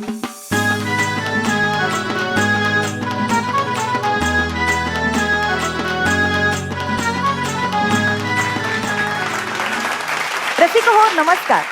रसिक हो नमस्कार.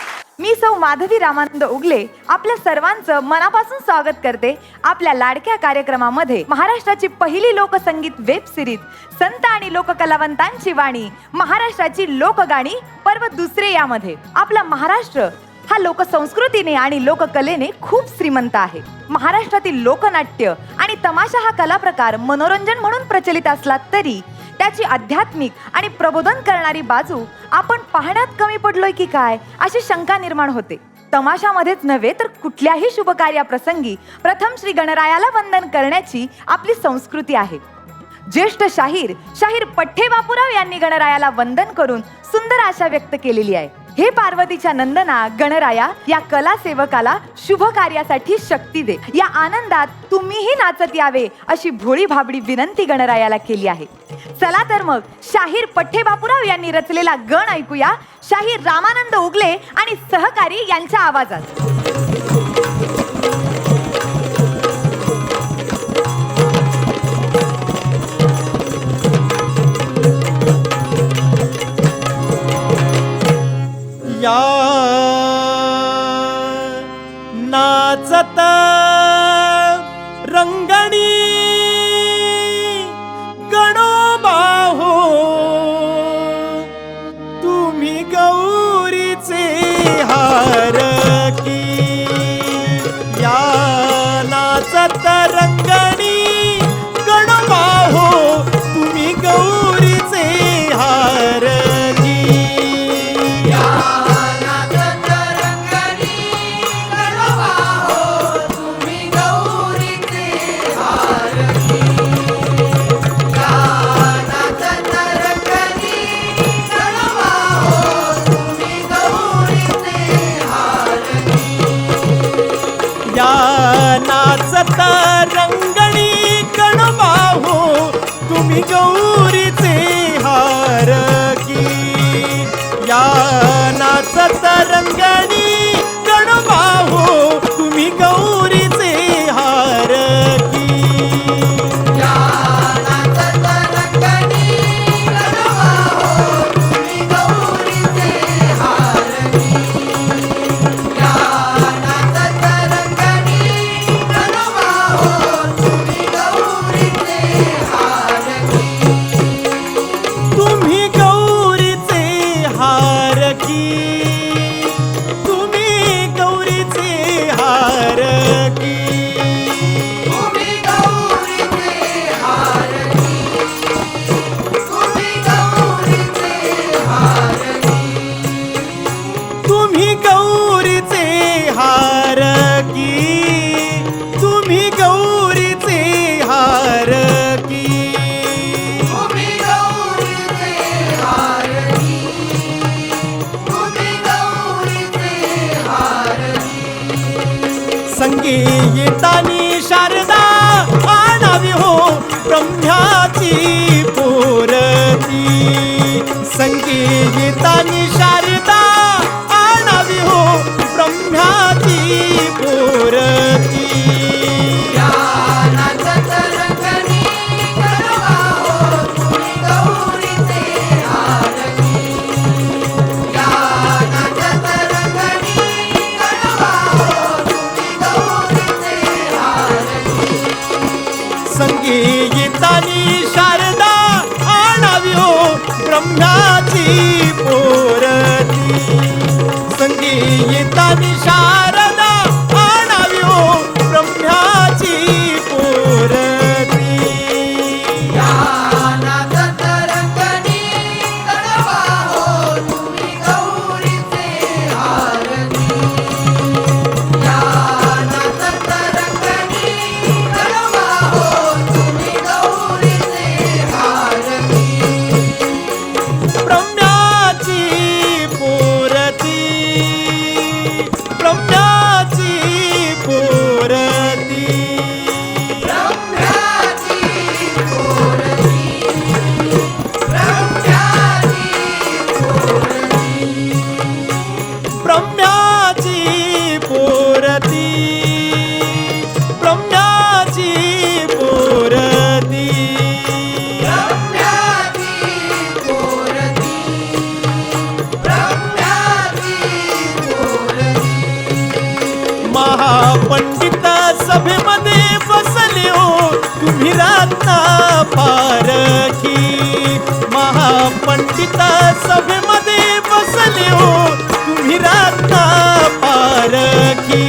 मी सौ माधवी रामानंद उगले आपल्या सर्वांचं मनापासून स्वागत करते आपल्या लाडक्या कार्यक्रमामध्ये महाराष्ट्राची पहिली लोकसंगीत वेब सिरीज संत आणि लोककलावंतांची वाणी महाराष्ट्राची लोकगाणी पर्व दुसरे यामध्ये. आपला महाराष्ट्र हा लोकसंस्कृतीने आणि लोककलेने खूप श्रीमंत आहे. महाराष्ट्रातील लोकनाट्य आणि तमाशा हा कला प्रकार मनोरंजन म्हणून प्रचलित असला तरी त्याची आध्यात्मिक आणि प्रबोधन करणारी बाजू आपण पाहण्यात कमी पडलोय की काय अशी शंका निर्माण होते. तमाशामध्येच नव्हे तर कुठल्याही शुभकार्याप्रसंगी प्रथम श्री गणरायाला वंदन करण्याची आपली संस्कृती आहे. ज्येष्ठ शाहीर शाहीर पठ्ठे बापूराव यांनी गणरायाला वंदन करून सुंदर आशा व्यक्त केलेली आहे. हे पार्वतीच्या नंदना गणराया या कला सेवकाला शुभ कार्यासाठी शक्ती दे. या आनंदात तुम्हीही नाचत यावे अशी भोळी भाबडी विनंती गणरायाला केली आहे. चला तर मग शाहीर पठ्ठे बापूराव यांनी रचलेला गण ऐकूया. शाहीर रामानंद उगले आणि सहकारी यांच्या आवाजात. या नाचत पारखी महापंडित सभेमध्ये बसले हो. तुम्ही राता पारखी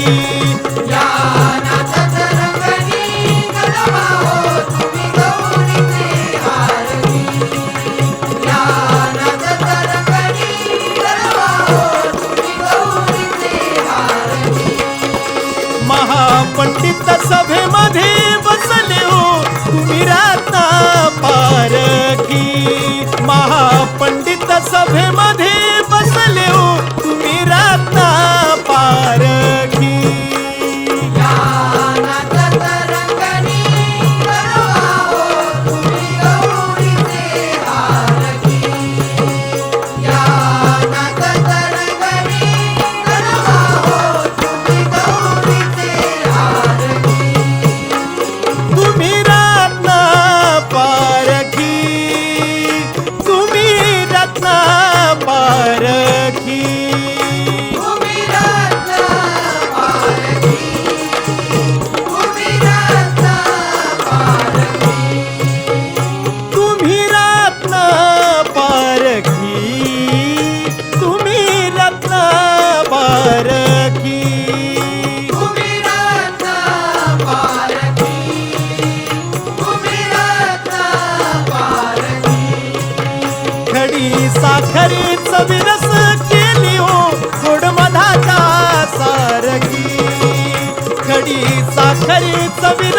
हरी चवी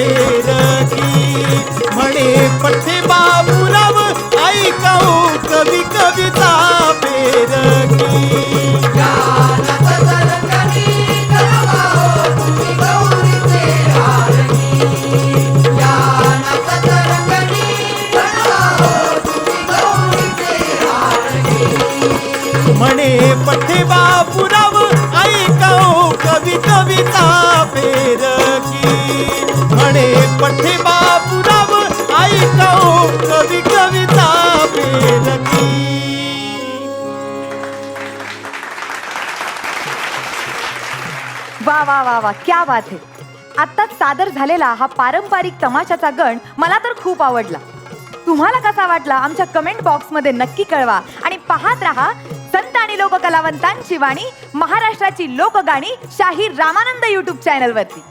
फेरकी म्हणे पठे बाबूराव ऐकाऊ कवी कविता फेरकी म्हणे पठे बाबूराव ऐकाऊ कवी कविता फेरकी पठ्ठे बाबूराव ऐकाओ कवी कविता फेरकी वा वा वा वा क्या बात आहे आत्ताच सादर झालेला हा पारंपरिक तमाशाचा गण मला तर खूप आवडला. तुम्हाला कसा वाटला आमच्या कमेंट बॉक्समध्ये नक्की कळवा आणि पाहत राहा संत आणि लोककलावंतांची वाणी महाराष्ट्राची लोकगाणी शाहीर रामानंद युट्यूब चॅनलवरती